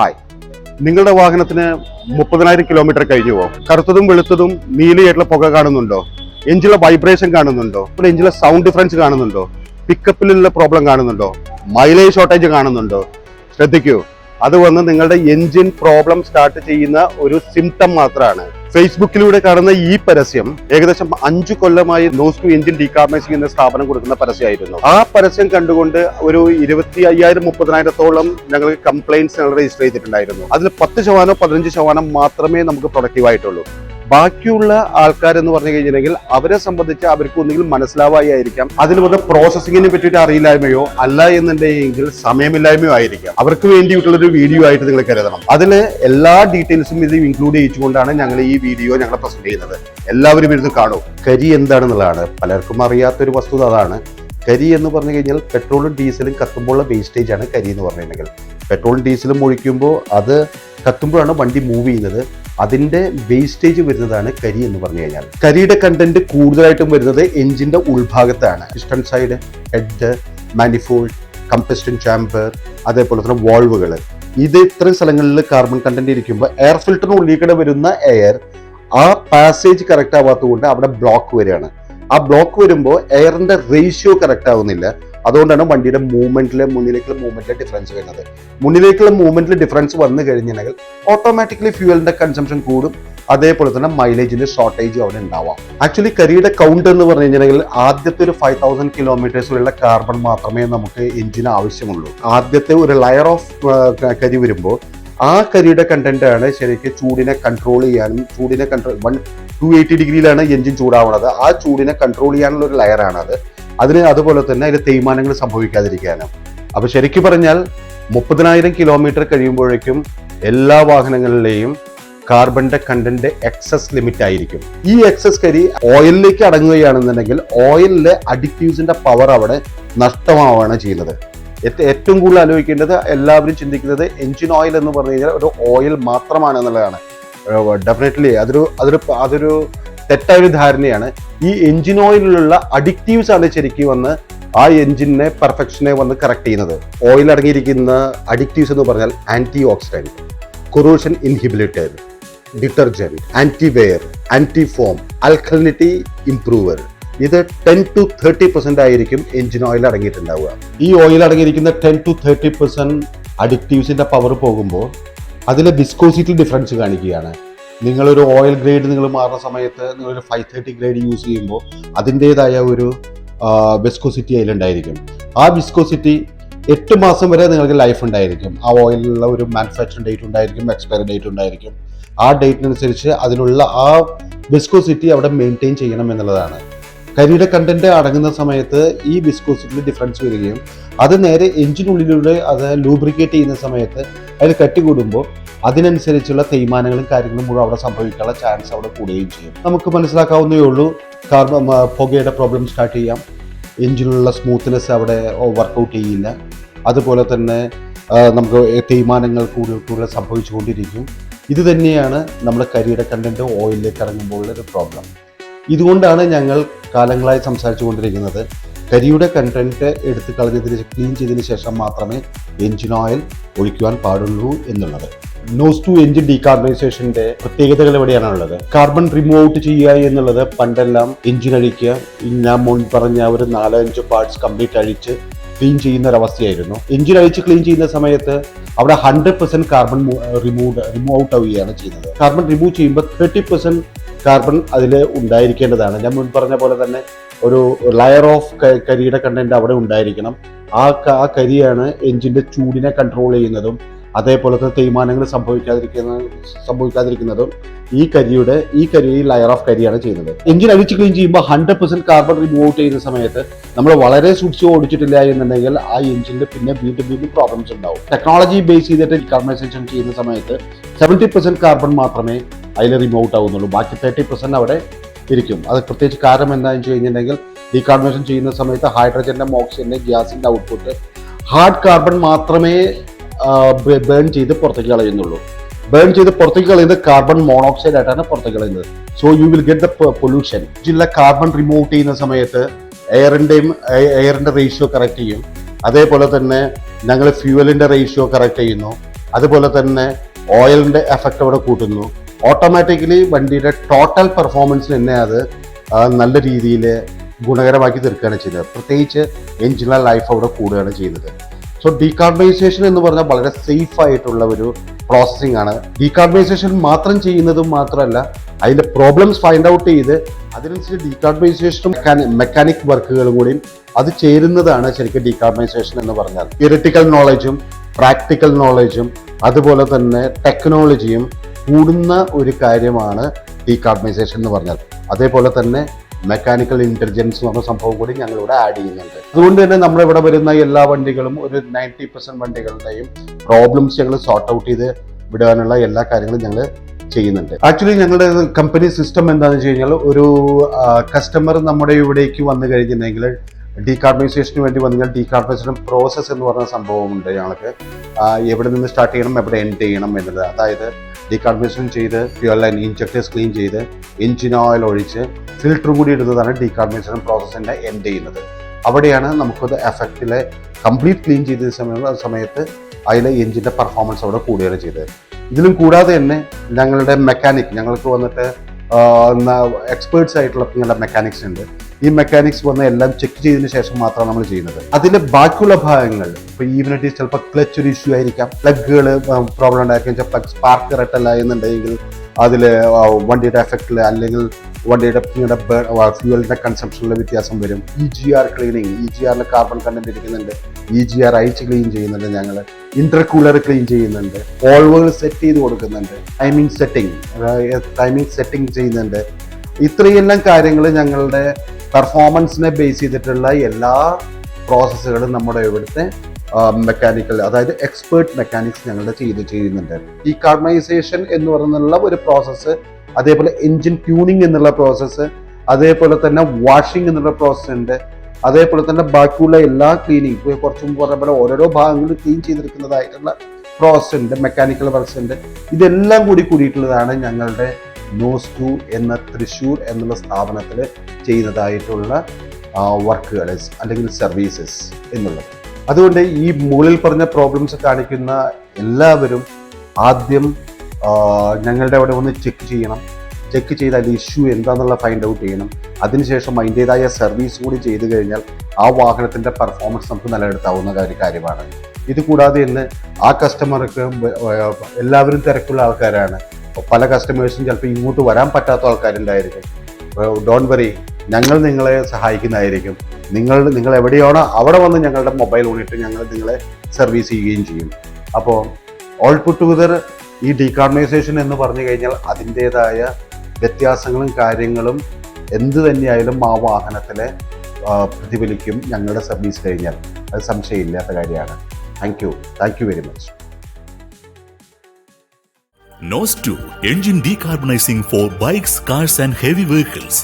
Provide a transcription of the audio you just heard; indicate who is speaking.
Speaker 1: Hi നിങ്ങളുടെ വാഹനത്തിന് മുപ്പതിനായിരം കിലോമീറ്റർ കഴിഞ്ഞു പോകും കറുത്തതും വെളുത്തതും നീലയായിട്ടുള്ള പുക കാണുന്നുണ്ടോ? എഞ്ചിലെ വൈബ്രേഷൻ കാണുന്നുണ്ടോ? അപ്പോൾ എഞ്ചിലെ സൗണ്ട് ഡിഫറൻസ് കാണുന്നുണ്ടോ? പിക്കപ്പിലുള്ള പ്രോബ്ലം കാണുന്നുണ്ടോ? മൈലേജ് ഷോർട്ടേജ് കാണുന്നുണ്ടോ? ശ്രദ്ധിക്കൂ. അത് വന്ന് നിങ്ങളുടെ എഞ്ചിൻ പ്രോബ്ലം സ്റ്റാർട്ട് ചെയ്യുന്ന ഒരു സിംറ്റം മാത്രമാണ് ഫേസ്ബുക്കിലൂടെ കടന്ന ഈ പരസ്യം ഏകദേശം അഞ്ചു കൊല്ലമായി നോസ് ടു ഇന്ത്യൻ ഡീകാർബൈസിംഗ് എന്ന സ്ഥാപനം കൊടുക്കുന്ന പരസ്യമായിരുന്നു. ആ പരസ്യം കണ്ടുകൊണ്ട് ഒരു ഇരുപത്തി അയ്യായിരം മുപ്പതിനായിരത്തോളം ഞങ്ങൾ കംപ്ലൈന്റ്സ് ഞങ്ങൾ രജിസ്റ്റർ ചെയ്തിട്ടുണ്ടായിരുന്നു. അതിൽ പത്ത് ശതമാനം പതിനഞ്ച് ശതമാനം മാത്രമേ നമുക്ക് പ്രൊഡക്റ്റീവ് ആയിട്ടുള്ളൂ. ബാക്കിയുള്ള ആൾക്കാർ എന്ന് പറഞ്ഞു കഴിഞ്ഞിട്ടുണ്ടെങ്കിൽ അവരെ സംബന്ധിച്ച് അവർക്ക് ഒന്നുകിൽ മനസ്സിലാവായിരിക്കാം അതിന് മുതൽ പ്രോസസ്സിങ്ങിനെ പറ്റിയിട്ട് അറിയില്ലായ്മയോ അല്ല എന്നുണ്ടെങ്കിൽ സമയമില്ലായ്മയോ ആയിരിക്കാം. അവർക്ക് വേണ്ടിയിട്ടുള്ള ഒരു വീഡിയോ ആയിട്ട് നിങ്ങൾ കരുതണം. അതിൽ എല്ലാ ഡീറ്റെയിൽസും ഇത് ഇൻക്ലൂഡ് ചെയ്യിച്ചുകൊണ്ടാണ് ഞങ്ങൾ ഈ വീഡിയോ ഞങ്ങൾ പ്രസന്റ് ചെയ്യുന്നത്. എല്ലാവരും ഇരുന്ന് കാണൂ. കരി എന്താണെന്നുള്ളതാണ്. പലർക്കും അറിയാത്തൊരു വസ്തുത അതാണ്. കരി എന്ന് പറഞ്ഞു കഴിഞ്ഞാൽ പെട്രോളും ഡീസലും കത്തുമ്പോഴുള്ള വേസ്റ്റേജ് ആണ് കരി എന്ന് പറഞ്ഞിട്ടുണ്ടെങ്കിൽ പെട്രോളും ഡീസലും ഒഴിക്കുമ്പോൾ അത് കത്തുമ്പോഴാണ് വണ്ടി മൂവ് ചെയ്യുന്നത്. അതിന്റെ വേസ്റ്റേജ് വരുന്നതാണ് കരി എന്ന് പറഞ്ഞു കഴിഞ്ഞാൽ. കരിയുടെ കണ്ടന്റ് കൂടുതലായിട്ടും വരുന്നത് എഞ്ചിന്റെ ഉൾഭാഗത്താണ്. Piston side head manifold combustion chamber അതേപോലെ തന്നെ വോൾവുകൾ ഇത് ഇത്രയും സ്ഥലങ്ങളിൽ കാർബൺ കണ്ടന്റ് ഇരിക്കുമ്പോൾ എയർ ഫിൽറ്ററിന് കൂടെ വരുന്ന എയർ ആ പാസേജ് കറക്റ്റ് ആവാത്തതുകൊണ്ട് അവിടെ ബ്ലോക്ക് വരികയാണ്. ആ ബ്ലോക്ക് വരുമ്പോൾ എയറിന്റെ റേഷ്യോ കറക്റ്റ് ആവുന്നില്ല. അതുകൊണ്ടാണ് വണ്ടിയുടെ മൂവ്മെന്റിലെ മുന്നിലേക്കുള്ള മൂവ്മെന്റിലെ ഡിഫറൻസ് വരുന്നത്. മുന്നിലേക്കുള്ള മൂവ്മെന്റിൽ ഡിഫറൻസ് വന്നു കഴിഞ്ഞിട്ടുണ്ടെങ്കിൽ ഓട്ടോമാറ്റിക്കലി ഫ്യൂവലിന്റെ കൺസംഷൻ കൂടും. അതേപോലെ തന്നെ മൈലേജിന്റെ ഷോർട്ടേജ് അവിടെ ഉണ്ടാവാം. ആക്ച്വലി കരിയുടെ കൗണ്ട് എന്ന് പറഞ്ഞു കഴിഞ്ഞിട്ടുണ്ടെങ്കിൽ ആദ്യത്തെ ഒരു ഫൈവ് തൗസൻഡ് കിലോമീറ്റേഴ്സിലുള്ള കാർബൺ മാത്രമേ നമുക്ക് എഞ്ചിന് ആവശ്യമുള്ളൂ. ആദ്യത്തെ ഒരു ലയർ ഓഫ് കരി വരുമ്പോൾ ആ കരിയുടെ കണ്ടന്റ് ആണ് ശരിക്കും ചൂടിനെ കൺട്രോൾ ചെയ്യാനും ചൂടിനെ കൺട്രോൾ വൺ ടു എയ്റ്റി ഡിഗ്രിയിലാണ് എഞ്ചിൻ ചൂടാവുന്നത്. ആ ചൂടിനെ കൺട്രോൾ ചെയ്യാനുള്ള ഒരു ലെയറാണ് അത് അതിന് അതുപോലെ തന്നെ അതിൽ തേയ്മാനങ്ങൾ സംഭവിക്കാതിരിക്കാനും. അപ്പൊ ശരിക്കും പറഞ്ഞാൽ മുപ്പതിനായിരം കിലോമീറ്റർ കഴിയുമ്പോഴേക്കും എല്ലാ വാഹനങ്ങളിലെയും കാർബണിന്റെ കണ്ടന്റ് എക്സസ് ലിമിറ്റ് ആയിരിക്കും. ഈ എക്സസ് കരി ഓയിലിലേക്ക് അടങ്ങുകയാണെന്നുണ്ടെങ്കിൽ ഓയിലിലെ അഡിക്റ്റീവ്സിന്റെ പവർ അവിടെ നഷ്ടമാവുകയാണ് ചെയ്യുന്നത്. ഏറ്റവും കൂടുതൽ ആലോചിക്കേണ്ടത് എല്ലാവരും ചിന്തിക്കുന്നത് എഞ്ചിൻ ഓയിൽ എന്ന് പറഞ്ഞു കഴിഞ്ഞാൽ ഒരു ഓയിൽ മാത്രമാണ് എന്നുള്ളതാണ് ഡെഫിനറ്റ്ലി അതൊരു അതൊരു അതൊരു തെറ്റായ ഒരു ധാരണയാണ്. ഈ എഞ്ചിൻ ഓയിലിലുള്ള അഡിക്റ്റീവ്സ് ആണ് ശരിക്കും വന്ന് ആ എഞ്ചിനെ പെർഫെക്ഷനെ വന്ന് കറക്റ്റ് ചെയ്യുന്നത്. ഓയിൽ അടങ്ങിയിരിക്കുന്ന അഡിക്റ്റീവ്സ് എന്ന് പറഞ്ഞാൽ antioxidant corrosion inhibitor antiwear anti foam alkalinity improver ഇത് ടെൻ ടു തേർട്ടി പെർസെന്റ് ആയിരിക്കും എഞ്ചിൻ ഓയിൽ അടങ്ങിയിട്ടുണ്ടാവുക. ഈ ഓയിൽ അടങ്ങിയിരിക്കുന്ന ടെൻ ടു തേർട്ടി പെർസെന്റ് അഡിക്റ്റീവ്സിന്റെ പവർ പോകുമ്പോൾ അതിലെ വിസ്കോസിറ്റി ഡിഫറൻസ് കാണിക്കുകയാണ്. നിങ്ങളൊരു ഓയിൽ ഗ്രേഡ് നിങ്ങൾ മാറുന്ന സമയത്ത് നിങ്ങളൊരു ഫൈവ് തേർട്ടി ഗ്രേഡ് യൂസ് ചെയ്യുമ്പോൾ അതിന്റെതായ ഒരു വിസ്കോസിറ്റി അതിലുണ്ടായിരിക്കും ആ വിസ്കോസിറ്റി എട്ട് മാസം വരെ നിങ്ങൾക്ക് ലൈഫ് ഉണ്ടായിരിക്കും. ആ ഓയിലുള്ള ഒരു മാനുഫാക്ചറിംഗ് ഡേറ്റ് ഉണ്ടായിരിക്കും എക്സ്പയറി ഡേറ്റ് ഉണ്ടായിരിക്കും. ആ ഡേറ്റിനനുസരിച്ച് അതിനുള്ള ആ വിസ്കോസിറ്റി അവിടെ മെയിന്റെയിൻ ചെയ്യണം എന്നുള്ളതാണ്. കരിയുടെ കണ്ടന്റ് അടങ്ങുന്ന സമയത്ത് ഈ വിസ്കോസിറ്റിയിൽ ഡിഫറൻസ് വരികയും അത് നേരെ എഞ്ചിനുള്ളിലൂടെ അത് ലൂബ്രിക്കേറ്റ് ചെയ്യുന്ന സമയത്ത് അതിൽ കട്ടി കൂടുമ്പോൾ അതിനനുസരിച്ചുള്ള തേയ്മാനങ്ങളും കാര്യങ്ങളും മുഴുവൻ അവിടെ സംഭവിക്കാനുള്ള ചാൻസ് അവിടെ കൂടുകയും ചെയ്യും. നമുക്ക് മനസ്സിലാക്കാവുന്നേ ഉള്ളൂ കാർബൺ പുകയുടെ പ്രോബ്ലം സ്റ്റാർട്ട് ചെയ്യാം. എഞ്ചിനുള്ള സ്മൂത്ത്നെസ് അവിടെ വർക്കൗട്ട് ചെയ്യില്ല അതുപോലെ തന്നെ നമുക്ക് തേയ്മാനങ്ങൾ കൂടുതൽ കൂടുതൽ സംഭവിച്ചുകൊണ്ടിരിക്കും ഇത് തന്നെയാണ് നമ്മുടെ കരിയുടെ കണ്ടന്റ് ഓയിലിലേക്ക് ഇറങ്ങുമ്പോഴുള്ള ഒരു പ്രോബ്ലം ഇതുകൊണ്ടാണ് ഞങ്ങൾ കാലങ്ങളായി സംസാരിച്ചു കൊണ്ടിരിക്കുന്നത്. കരിയുടെ കണ്ടന്റ് എടുത്ത് കളഞ്ഞതിന് ക്ലീൻ ചെയ്തതിന് ശേഷം മാത്രമേ എഞ്ചിൻ ഓയിൽ ഒഴിക്കുവാൻ പാടുള്ളൂ എന്നുള്ളത്. നോസ് ടു എഞ്ചിൻ ഡീകാർബണൈസേഷന്റെ പ്രത്യേകതകൾ എവിടെയാണുള്ളത്? കാർബൺ റിമൂവ് ഔട്ട് ചെയ്യുക എന്നുള്ളത് പണ്ടെല്ലാം എഞ്ചിൻ അഴിക്കുക ഞാൻ മുൻ പറഞ്ഞ ഒരു നാലഞ്ച് പാർട്സ് കംപ്ലീറ്റ് അഴിച്ച് ക്ലീൻ ചെയ്യുന്ന ഒരവസ്ഥയായിരുന്നു എഞ്ചിൻ അഴിച്ച് ക്ലീൻ ചെയ്യുന്ന സമയത്ത് അവിടെ hundred percent carbon remove remove out ആവുകയാണ് ചെയ്യുന്നത്. കാർബൺ റിമൂവ് ചെയ്യുമ്പോൾ തേർട്ടി പെർസെന്റ് കാർബൺ അതിൽ ഉണ്ടായിരിക്കേണ്ടതാണ്. ഞാൻ മുൻ പറഞ്ഞ പോലെ തന്നെ ഒരു ലയർ ഓഫ് കരിയുടെ കണ്ടന്റ് അവിടെ ഉണ്ടായിരിക്കണം. ആ ആ കരിയാണ് എഞ്ചിന്റെ ചൂടിനെ കൺട്രോൾ ചെയ്യുന്നതും അതേപോലെ തന്നെ തേയ്മാനങ്ങൾ സംഭവിക്കാതിരിക്കുന്ന സംഭവിക്കാതിരിക്കുന്നതും ഈ കരിയുടെ ഈ കരി ലയർ ഓഫ് കരിയാണ് ചെയ്യുന്നത്. എഞ്ചിൻ അടിച്ച് ക്ലീൻ ചെയ്യുമ്പോൾ ഹൺഡ്രഡ് പെർസെന്റ് കാർബൺ റിമൂവ് ചെയ്യുന്ന സമയത്ത് നമ്മൾ വളരെ സൂക്ഷിച്ച് ഓടിച്ചിട്ടില്ല എന്നുണ്ടെങ്കിൽ ആ എഞ്ചിന്റെ പിന്നെ വീണ്ടും വീണ്ടും പ്രോബ്ലംസ് ഉണ്ടാവും. ടെക്നോളജി ബേസ് ചെയ്തിട്ട് കാർബണൈസേഷൻ ചെയ്യുന്ന സമയത്ത് സെവന്റി പെർസെന്റ് കാർബൺ മാത്രമേ അതിൽ റിമൂവ് ഔട്ട് ആവുന്നുള്ളൂ. ബാക്കി തേർട്ടി പെർസെന്റ് അവിടെ ഇരിക്കും. അത് പ്രത്യേകിച്ച് കാരണം എന്താണെന്ന് വെച്ച് കഴിഞ്ഞിട്ടുണ്ടെങ്കിൽ ഡീകാർബണേഷൻ ചെയ്യുന്ന സമയത്ത് ഹൈഡ്രജന്റെ ഓക്സിജന്റെ ഗ്യാസിന്റെ ഔട്ട്പുട്ട് ഹാർഡ് കാർബൺ മാത്രമേ ബേൺ ചെയ്ത് പുറത്തേക്ക് കളയുന്നുള്ളൂ. ബേൺ ചെയ്ത് പുറത്തേക്ക് കളയുന്നത് കാർബൺ മോണോക്സൈഡ് ആയിട്ടാണ് പുറത്തേക്ക് കളയുന്നത്. So you will get the pollution ജില്ല കാർബൺ റിമൂവ് ചെയ്യുന്ന സമയത്ത് എയറിന്റെയും എയറിന്റെ റേഷ്യോ കറക്റ്റ് ചെയ്യും. അതേപോലെ തന്നെ ഞങ്ങൾ ഫ്യൂവലിന്റെ റേഷ്യോ കറക്റ്റ് ചെയ്യുന്നു. അതുപോലെ തന്നെ ഓയിലിന്റെ എഫക്റ്റ് അവിടെ കൂട്ടുന്നു. ഓട്ടോമാറ്റിക്കലി വണ്ടിയുടെ ടോട്ടൽ പെർഫോമൻസിന് തന്നെ അത് നല്ല രീതിയിൽ ഗുണകരമാക്കി തീർക്കുകയാണ് ചെയ്യുന്നത്. പ്രത്യേകിച്ച് എഞ്ചിനിലെ ലൈഫ് അവിടെ കൂടുകയാണ് ചെയ്യുന്നത്. സോ ഡീകാർബണൈസേഷൻ എന്ന് പറഞ്ഞാൽ വളരെ സേഫ് ആയിട്ടുള്ള ഒരു പ്രോസസ്സിംഗ് ആണ്. ഡീകാർബണൈസേഷൻ മാത്രം ചെയ്യുന്നതും മാത്രമല്ല അതിന്റെ പ്രോബ്ലംസ് ഫൈൻഡ് ഔട്ട് ചെയ്ത് അതിനനുസരിച്ച് ഡീകാർബണൈസേഷനും മെക്കാനിക് വർക്കുകളും കൂടി അത് ചേരുന്നതാണ് ശരിക്കും ഡീകാർബണൈസേഷൻ എന്ന് പറഞ്ഞാൽ. തിയറിറ്റിക്കൽ നോളജും പ്രാക്ടിക്കൽ നോളജും അതുപോലെ തന്നെ ടെക്നോളജിയും കൂടുന്ന ഒരു കാര്യമാണ് ഡീകാർബണൈസേഷൻ എന്ന് പറഞ്ഞാൽ. അതേപോലെ തന്നെ മെക്കാനിക്കൽ ഇന്റലിജൻസ് എന്ന് പറഞ്ഞ സംഭവം കൂടി ഞങ്ങളിവിടെ ആഡ് ചെയ്യുന്നുണ്ട്. അതുകൊണ്ട് തന്നെ നമ്മളിവിടെ വരുന്ന എല്ലാ വണ്ടികളും ഒരു നയന്റി പെർസെന്റ് വണ്ടികളുടെയും പ്രോബ്ലംസ് ഞങ്ങൾ സോർട്ട് ഔട്ട് ചെയ്ത് വിടാനുള്ള എല്ലാ കാര്യങ്ങളും ഞങ്ങൾ ചെയ്യുന്നുണ്ട്. ആക്ച്വലി ഞങ്ങളുടെ കമ്പനി സിസ്റ്റം എന്താണെന്ന് വെച്ച് കഴിഞ്ഞാൽ ഒരു കസ്റ്റമർ നമ്മുടെ ഇവിടേക്ക് വന്നു കഴിഞ്ഞിട്ടുണ്ടെങ്കിൽ ഡീകാർബണൈസേഷന് വേണ്ടി വന്നു കഴിഞ്ഞാൽ ഡീകാർബണൈസേഷൻ പ്രോസസ്സ് എന്ന് പറഞ്ഞ സംഭവമുണ്ട് ഞങ്ങൾക്ക് എവിടെ നിന്ന് സ്റ്റാർട്ട് ചെയ്യണം എവിടെ എൻഡ് ചെയ്യണം എന്നുള്ളത്. അതായത് ഡീകാർബണൈസേഷൻ ചെയ്ത് ഫ്യൂൽ ലൈൻ ഇൻജക്ടേഴ്സ് ക്ലീൻ ചെയ്ത് എഞ്ചിൻ ഓയിൽ ഒഴിച്ച് ഫിൽറ്റർ കൂടി ഇടുന്നതാണ് ഡീകാർബണൈസേഷൻ പ്രോസസ്സിന്റെ എൻഡ് ചെയ്യുന്നത്. അവിടെയാണ് നമുക്കത് എഫക്റ്റിലെ കംപ്ലീറ്റ് ക്ലീൻ ചെയ്ത സമയം സമയത്ത് അതിലെ എഞ്ചിന്റെ പെർഫോമൻസ് അവിടെ കൂടുകയാണ് ചെയ്തത്. ഇതിലും കൂടാതെ തന്നെ ഞങ്ങളുടെ മെക്കാനിക് ഞങ്ങൾക്ക് വന്നിട്ട് എക്സ്പേർട്സ് ആയിട്ടുള്ള ഞങ്ങളുടെ മെക്കാനിക്സ് ഉണ്ട്. ഈ മെക്കാനിക്സ് വന്ന എല്ലാം ചെക്ക് ചെയ്തതിന് ശേഷം മാത്രമാണ് നമ്മൾ ചെയ്യുന്നത്. അതിന്റെ ബാക്കിയുള്ള ഭാഗങ്ങൾ ഇപ്പൊ ഈവനിറ്റി ചിലപ്പോൾ ക്ലച്ച് ഒരു ഇഷ്യൂ ആയിരിക്കാം. പ്ലഗുകൾ പ്രോബ്ലം ഉണ്ടായിരിക്കും ചിലപ്പോൾ സ്പാർക്ക് റെട്ടല്ല എന്നുണ്ടെങ്കിൽ അതിൽ വണ്ടിയുടെ എഫക്റ്റിൽ അല്ലെങ്കിൽ വണ്ടിയുടെ നിങ്ങളുടെ ഫ്യൂവലിന്റെ കൺസംഷനിലെ വ്യത്യാസം വരും. E G R cleaning E G ആറിൽ കാർബൺ കണ്ടന്റ് ഇരിക്കുന്നുണ്ട്. ഇ ജി ആർ അയച്ച് ക്ലീൻ ചെയ്യുന്നുണ്ട് ഞങ്ങൾ ഇന്റർകൂളർ ക്ലീൻ ചെയ്യുന്നുണ്ട്. ഓൾവുകൾ സെറ്റ് ചെയ്ത് കൊടുക്കുന്നുണ്ട്. ടൈമിംഗ് സെറ്റിംഗ് ടൈമിംഗ് സെറ്റിംഗ് ചെയ്യുന്നുണ്ട്. ഇത്രയെല്ലാം കാര്യങ്ങൾ ഞങ്ങളുടെ പെർഫോമൻസിനെ ബേസ് ചെയ്തിട്ടുള്ള എല്ലാ പ്രോസസ്സുകളും നമ്മുടെ ഇവിടുത്തെ മെക്കാനിക്കൽ അതായത് എക്സ്പേർട്ട് മെക്കാനിക്സ് ഞങ്ങളുടെ ചെയ്ത് ചെയ്യുന്നുണ്ട്. ഈ കാർമൈസേഷൻ എന്ന് പറയുന്നുള്ള ഒരു പ്രോസസ്സ് അതേപോലെ എഞ്ചിൻ ട്യൂണിങ് എന്നുള്ള പ്രോസസ്സ് അതേപോലെ തന്നെ വാഷിംഗ് എന്നുള്ള പ്രോസസ്സ് ഉണ്ട്. അതേപോലെ തന്നെ ബാക്കിയുള്ള എല്ലാ ക്ലീനിങ് കുറച്ചും കുറച്ച് പോലെ ഓരോരോ ഭാഗങ്ങൾ ക്ലീൻ ചെയ്തിരിക്കുന്നതായിട്ടുള്ള പ്രോസസ്സ് ഉണ്ട് മെക്കാനിക്കൽ വർക്ക്സ് ഉണ്ട്. ഇതെല്ലാം കൂടി കൂടിയിട്ടുള്ളതാണ് ഞങ്ങളുടെ നോസ് ടു എന്ന തൃശ്ശൂർ എന്നുള്ള സ്ഥാപനത്തിൽ ചെയ്യുന്നതായിട്ടുള്ള വർക്കുകൾ അല്ലെങ്കിൽ സർവീസസ് എന്നുള്ളത്. അതുകൊണ്ട് ഈ മുകളിൽ പറഞ്ഞ പ്രോബ്ലംസ് കാണിക്കുന്ന എല്ലാവരും ആദ്യം ഞങ്ങളുടെ അവിടെ ഒന്ന് ചെക്ക് ചെയ്യണം. ചെക്ക് ചെയ്ത് അതിന്റെ ഇഷ്യൂ എന്താണെന്നുള്ള ഫൈൻഡ് ഔട്ട് ചെയ്യണം. അതിനുശേഷം അതിന്റെതായ സർവീസ് കൂടി ചെയ്തു കഴിഞ്ഞാൽ ആ വാഹനത്തിന്റെ പെർഫോമൻസ് നമുക്ക് നിലനിർത്താവുന്ന ഒരു കാര്യമാണ്. ഇത് കൂടാതെ തന്നെ ആ കസ്റ്റമർക്ക് എല്ലാവരും തിരക്കുള്ള ആൾക്കാരാണ്. പല കസ്റ്റമേഴ്സും ചിലപ്പോൾ ഇങ്ങോട്ട് വരാൻ പറ്റാത്ത ആൾക്കാരുണ്ടായിരിക്കും. ഡോണ്ട് വറി ഞങ്ങൾ നിങ്ങളെ സഹായിക്കുന്നതായിരിക്കും. നിങ്ങൾ നിങ്ങൾ എവിടെയാണോ അവിടെ വന്ന് ഞങ്ങളുടെ മൊബൈൽ യൂണിറ്റ് ഞങ്ങൾ നിങ്ങളെ സർവീസ് ചെയ്യുകയും ചെയ്യും. അപ്പോൾ ഓൾ പുട്ട് ടുഗദർ ഈ ഡീകാർബണൈസേഷൻ എന്ന് പറഞ്ഞു കഴിഞ്ഞാൽ അതിന്റേതായ വ്യത്യാസങ്ങളും കാര്യങ്ങളും എന്ത് തന്നെയായാലും ആ വാഹനത്തിലെ പ്രതിഫലിക്കും ഞങ്ങളുടെ സർവീസ് കഴിഞ്ഞാൽ. അത് സംശയമില്ലാത്ത കാര്യമാണ്. Thank you thank you very much
Speaker 2: NOS 2 Engine Decarbonizing for Bikes, Cars and Heavy Vehicles